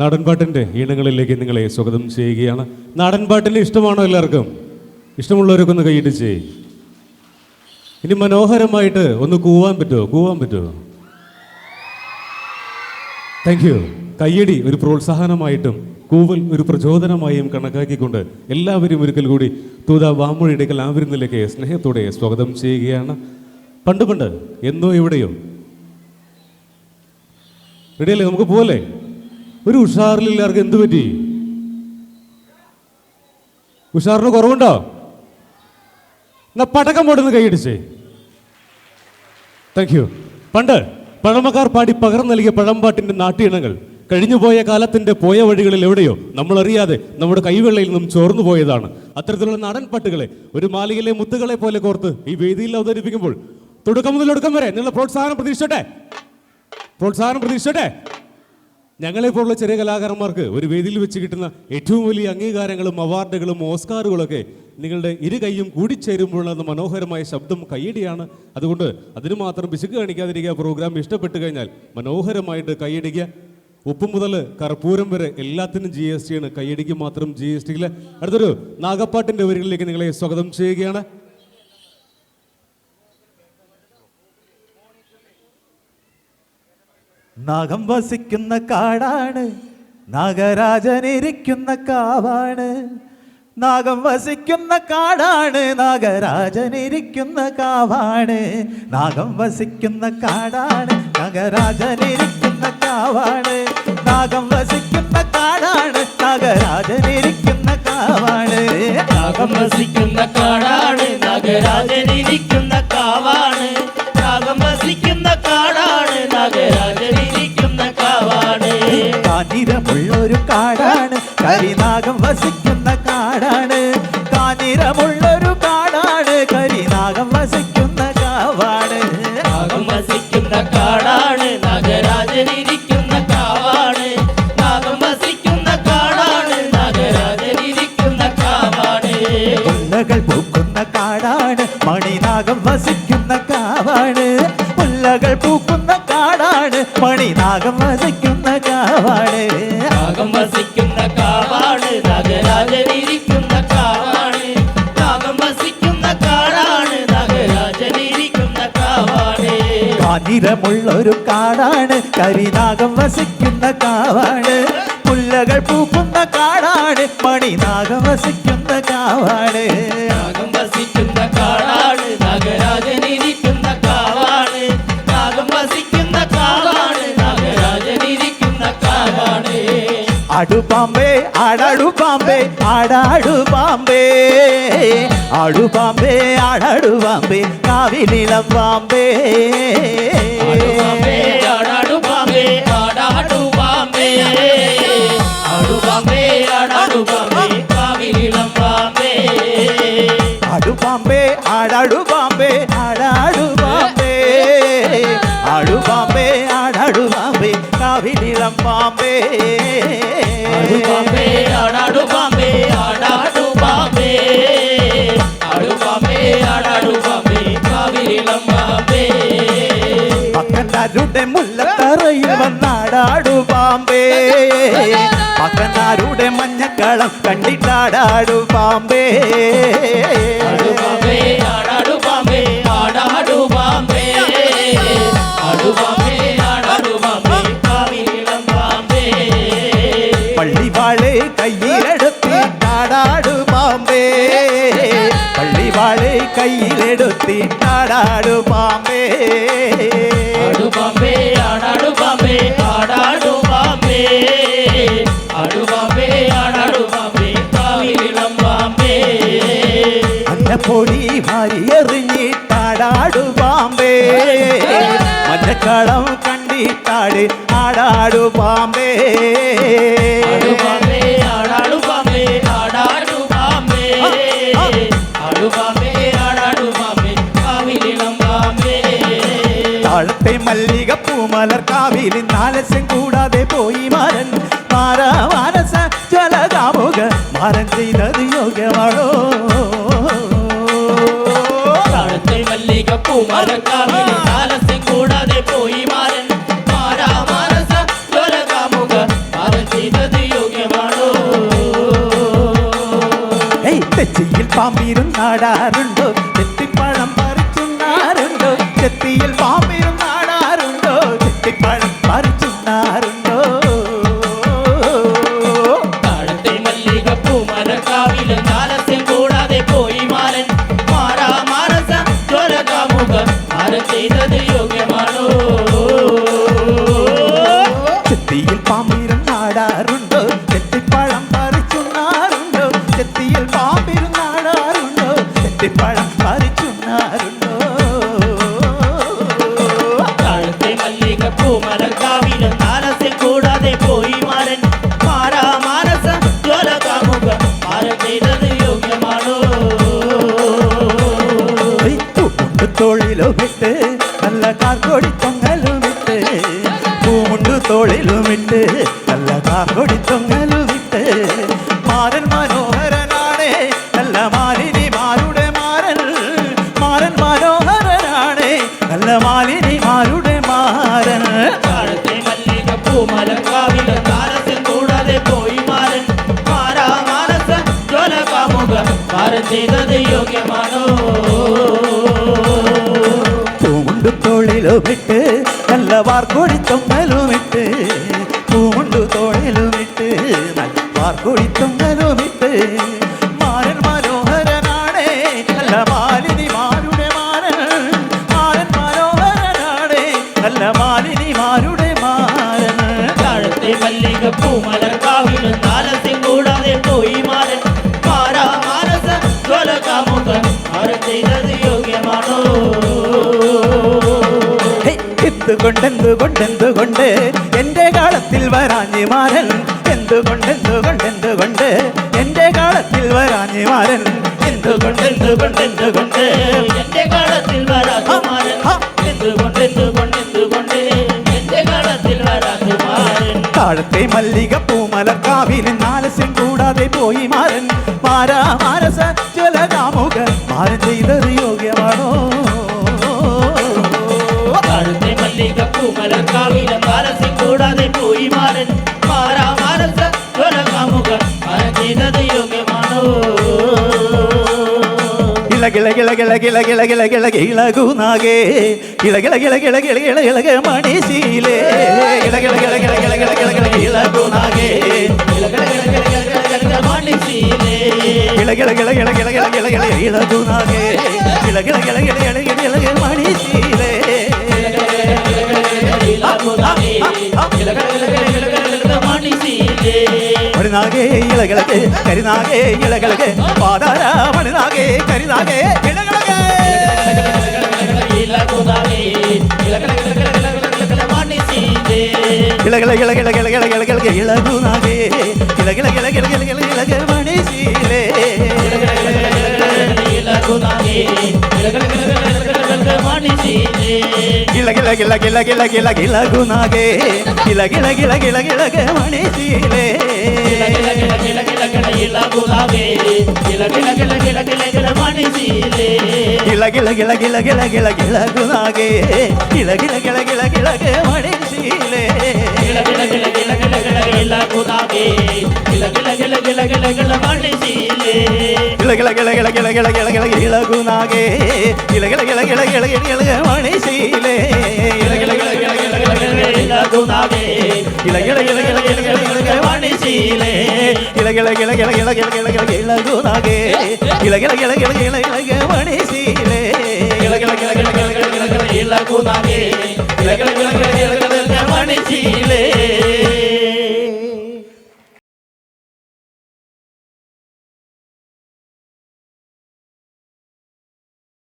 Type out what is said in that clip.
നാടൻപാട്ടിന്റെ ഈണങ്ങളിലേക്ക് നിങ്ങളെ സ്വാഗതം ചെയ്യുകയാണ്. നാടൻപാട്ടിൽ ഇഷ്ടമാണോ എല്ലാവർക്കും? ഇഷ്ടമുള്ളവരൊക്കെ ഒന്ന് കൈയിടിച്ചേ. ഇനി മനോഹരമായിട്ട് ഒന്ന് കൂവാൻ പറ്റുമോ? കൂവാൻ പറ്റുമോ? താങ്ക് യു കയ്യടി ഒരു പ്രോത്സാഹനമായിട്ടും കൂവൽ ഒരു പ്രചോദനമായും കണക്കാക്കിക്കൊണ്ട് എല്ലാവരും ഒരിക്കൽ കൂടി തൂത വാമൊഴിയുടെ കലാവിരുന്നിലേക്ക് സ്നേഹത്തോടെ സ്വാഗതം ചെയ്യുകയാണ്. പണ്ട് പണ്ട് എന്നോ എവിടെയോ. റെഡിയല്ലേ? നമുക്ക് പോലെ. ഒരു ഉഷാറിലില്ലാർക്ക് എന്ത് പറ്റി? ഉഷാറിന് കുറവുണ്ടോ? എന്നാ പടക്കം പോടുന്ന കൈയടിച്ചേ. താങ്ക് യു പണ്ട് പഴമക്കാർ പാടി പകർന്നു നൽകിയ പഴംപാട്ടിന്റെ നാട്ടിയിണങ്ങൾ കഴിഞ്ഞുപോയ കാലത്തിന്റെ പോയ വഴികളിൽ എവിടെയോ നമ്മൾ അറിയാതെ നമ്മുടെ കൈവെള്ളയിൽ നിന്നും ചോർന്നു പോയതാണ്. അത്തരത്തിലുള്ള നാടൻ പാട്ടുകളെ ഒരു മാലികയിലെ മുത്തുകളെ പോലെ കോർത്ത് ഈ വേദിയിൽ അവതരിപ്പിക്കുമ്പോൾ തുടക്കം മുതൽ ഒടുക്കം വരെ നിങ്ങളുടെ പ്രോത്സാഹനം പ്രതീക്ഷിച്ചോട്ടെ? പ്രോത്സാഹനം പ്രതീക്ഷിച്ചോട്ടെ? ഞങ്ങളെ പോലുള്ള ചെറിയ കലാകാരന്മാർക്ക് ഒരു വേദിയിൽ വെച്ച് കിട്ടുന്ന ഏറ്റവും വലിയ അംഗീകാരങ്ങളും അവാർഡുകളും ഓസ്കാറുകളൊക്കെ നിങ്ങളുടെ ഇരു കൈയും കൂടിച്ചേരുമ്പോഴുള്ള മനോഹരമായ ശബ്ദം കൈയടിയാണ്. അതുകൊണ്ട് അതിന് മാത്രം പിശുക്ക് കാണിക്കാതിരിക്കുക. പ്രോഗ്രാം ഇഷ്ടപ്പെട്ടു കഴിഞ്ഞാൽ മനോഹരമായിട്ട് കൈയടിക്കുക. ഉപ്പ് മുതൽ കർപ്പൂരം വരെ എല്ലാത്തിനും ജി എസ് ആണ് കൈയടിക്ക് മാത്രം ജി എസ് ടിയിൽ അടുത്തൊരു നാഗപ്പാട്ടിന്റെ വരികളിലേക്ക് നിങ്ങളെ സ്വാഗതം ചെയ്യുകയാണ്. നാഗം വസിക്കുന്ന കാടാണ്. നാഗരാജനിരിക്കുന്ന കാവാണ്. നാഗം വസിക്കുന്ന കാടാണ്. നാഗരാജനിരിക്കുന്ന കാവാണ്. നാഗം വസിക്കുന്ന കാടാണ്. നാഗരാജനിരിക്കുന്ന കാവാണ്. നാഗം വസിക്കുന്ന കാടാണ്. നാഗരാജനിരിക്കുന്ന കാവാണ്. നാഗം വസിക്കുന്ന കാടാണ്. നാഗരാജനിരിക്കുന്ന കാഞ്ഞിരമുള്ളൊരു കാടാണ്. കരിനാഗം വസിക്കുന്ന കാടാണ്. കാനിരമുള്ളൊരു കാടാണ്. കരിനാഗം വസിക്കുന്ന കാവാണ്. നാഗം വസിക്കുന്ന കാടാണ്. നാഗരാജനിരിക്കുന്ന കാവാണ്. നാഗം വസിക്കുന്ന കാടാണ്. നാഗരാജനിരിക്കുന്ന കാവാണ്. പൂക്കുന്ന കാടാണ്. മണിനാഗം വസിക്കുന്ന കാഞ്ഞിരമുള്ളൊരു കാടാണ് കരിനാഗം വസിക്കുന്ന കാവാണ് മുല്ലകൾ പൂക്കുന്ന കാടാണ് മണിനാഗം വസിക്കുന്ന കാവാണ് നാഗം വസിക്കുന്ന കാടാണ് നാഗരാജനിരിക്കുന്ന കാവാണ് നാഗം വസിക്കുന്ന കാവാണ് നാഗരാജനിരിക്കുന്ന കാവാണ് അടുപാമ്പേ ആടാടു പാമ്പേ ஆடு பாம்பே ஆடாடு பாம்பே காவி நிலம் பாம்பே ஆடாடு பாம்பே ஆடாடு பாம்பே ஆடு பாம்பே ஆடாடு பாம்பே காவி நிலம் பாம்பே ஆடு பாம்பே ஆடாடு பாம்பே ஆடாடு பாம்பே ஆடு பாம்பே ஆடாடு பாம்பே காவி நிலம் பாம்பே பாம்பே പക്കനാരുടെ മുല്ലത്തറയിൽ വന്നാടാടു പാമ്പേ. മകനാരുടെ മഞ്ഞക്കളം കണ്ടിട്ടാടാടു പാമ്പേ. പാമ്പേ ആടാടു പാമ്പേ ആടു പാമ്പേ. பாம்பே. மஞ்சக்களம் கண்டித்தாடு ஆடாடு பாம்பே. தாழத்தை மல்லிக பூமலர் காவிலின் நாலசம் கூடாதே போய் மாறன். மாற மாரச ஜலதாமோக மாறன் செய்தது யோகவாழோ സികപ്പു മറക്കാറില്ല കാലസ്യം കൂടാതെ പോയി മാരൻ മാരാ മാനസ ജ്വലകാമുക അവൻ ചെയ്തത് യോഗ്യമാണോ? തെച്ചിയിൽ പാമ്പിരുന്നാടാറുണ്ടോ? பழம் பறிச்சுன்னாருண்டோ தாழத்தை மல்லிக பூ மலர் காவிலும் தாளத்தை கூடாதே போய் மாறன். மாறா மானச ஜோல காமுக மாற செய்தது யோகியமானோ தோழிலும் விட்டு நல்ல கார்கோடி தொங்கலும் விட்டு பூண்டு தோழிலும் விட்டு ഗാനമാലിനി മാരുടെ മാരൻ താഴത്തെ മല്ലിക പൂമലക്കാവിലെ താരത്തിൽ കൂടാതെ പോയി മാരൻ മാരാ മാനസ ജ്വല കാമുക മാരൻ ചെയ്തത് യോഗ്യമാണോ പൂമുണ്ടു തോളിലുമിട്ട് നല്ല വാർക്കോടി തൊമ്മലുമിട്ട് പൂമുണ്ടു തോളിലുമിട്ട് നല്ല വാർക്കോടി തൊമ്മലുമിട്ട് താഴത്തെ മല്ലികപ്പൂ മലക്കാവിൽ താരസ്യം കൂടാതെ പോയി മാരൻ മാറാ മാനസ ജ്വലകാമുഖം ആരും ചെയ്തത് യോഗ്യമാണോ എന്തുകൊണ്ടെന്തുകൊണ്ടെന്തുകൊണ്ട് എന്റെ കാലത്തിൽ വരാഞ്ഞി മാരൻ എന്തുകൊണ്ടെന്തുകൊണ്ടെന്തുകൊണ്ട് എന്റെ കാലത്തിൽ വരാഞ്ഞി മാരൻ എന്തുകൊണ്ട് എന്തുകൊണ്ട് എന്തുകൊണ്ട് എന്റെ കാലത്തിൽ വാഴത്തെ മല്ലിക പൂമലർ കാവിലും നാലസ്യം കൂടാതെ പോയി മാരൻ മാരാ മാരസ ജ്വലകാമുക മാരൻ ചെയ്തത് യോഗ്യമാണോ വാഴത്തെ മല്ലിക പൂമലർ കാവിൽ கிள கிள கிள கிள கிள கிள கிள கிளகுனாகே கிள கிள கிள கிள கிள கிள கிளக மணிசீலே கிள கிள கிள கிள கிள கிள கிள கிள கிளகுனாகே கிள கிள கிள கிள கிள கிள கிள மணிசீலே கிள கிள கிள கிள கிள கிள கிள கிள கிளகுனாகே கிள கிள கிள கிள கிள கிள கிள மணிசீலே கருநாகே இலகலகே கருநாகே இலகலகே பாதார மனுநாகே கருநாகே இலகலகே இலகல இலகல இலகல இலகலகே இலகுநாகே இலகல இலகல இலகல இலக மணிசீலே இலகல இலகல இலகல இலகுநாகே இலகல இலகல ಗಿಲ ಗಿಲ ಗಿಲ ಗಿಲ ಗಿಲ ಗಿಲ ಗುನಾಗೆ ಗಿಲ ಗಿಲ ಗಿಲ ಗಿಲ ಗಿಲ ಗ ಮಣಿ ಸೀಲೆ ಗಿಲ ಗಿಲ ಗಿಲ ಗಿಲ ಗಿಲ ಗಿಲ ಗಿಲ ಗುಲಾಬೆ ಗಿಲ ಗಿಲ ಗಿಲ ಗಿಲ ಗಿಲ ಗಿಲ ಮಣಿ ಸೀಲೆ ಗಿಲ ಗಿಲ ಗಿಲ ಗಿಲ ಗಿಲ ಗಿಲ ಗಿಲ ಗುನಾಗೆ ಗಿಲ ಗಿಲ ಗಿಲ ಗಿಲ ಗಿಲ ಗ ಮಣಿ ಸೀಲೆ ಗಿಲ ಗಿಲ ಗಿಲ ಗಿಲ ಗಿಲ ಗಿಲ ಗಿಲ ಗುಲಾಬೆ இலகுநாகே இலகில கிள கிள கிள இலக மணிசீலே இலகில கிள கிள கிள இலகுநாகே இலகில கிள கிள கிள கிள மணிசீலே இலகில கிள கிள கிள கிள கிள கிள இலகுநாகே இலகில கிள கிள கிள கிள மணிசீலே இலகில கிள கிள கிள கிள கிள இலகுநாகே இலகில கிள கிள கிள கிள மணிசீலே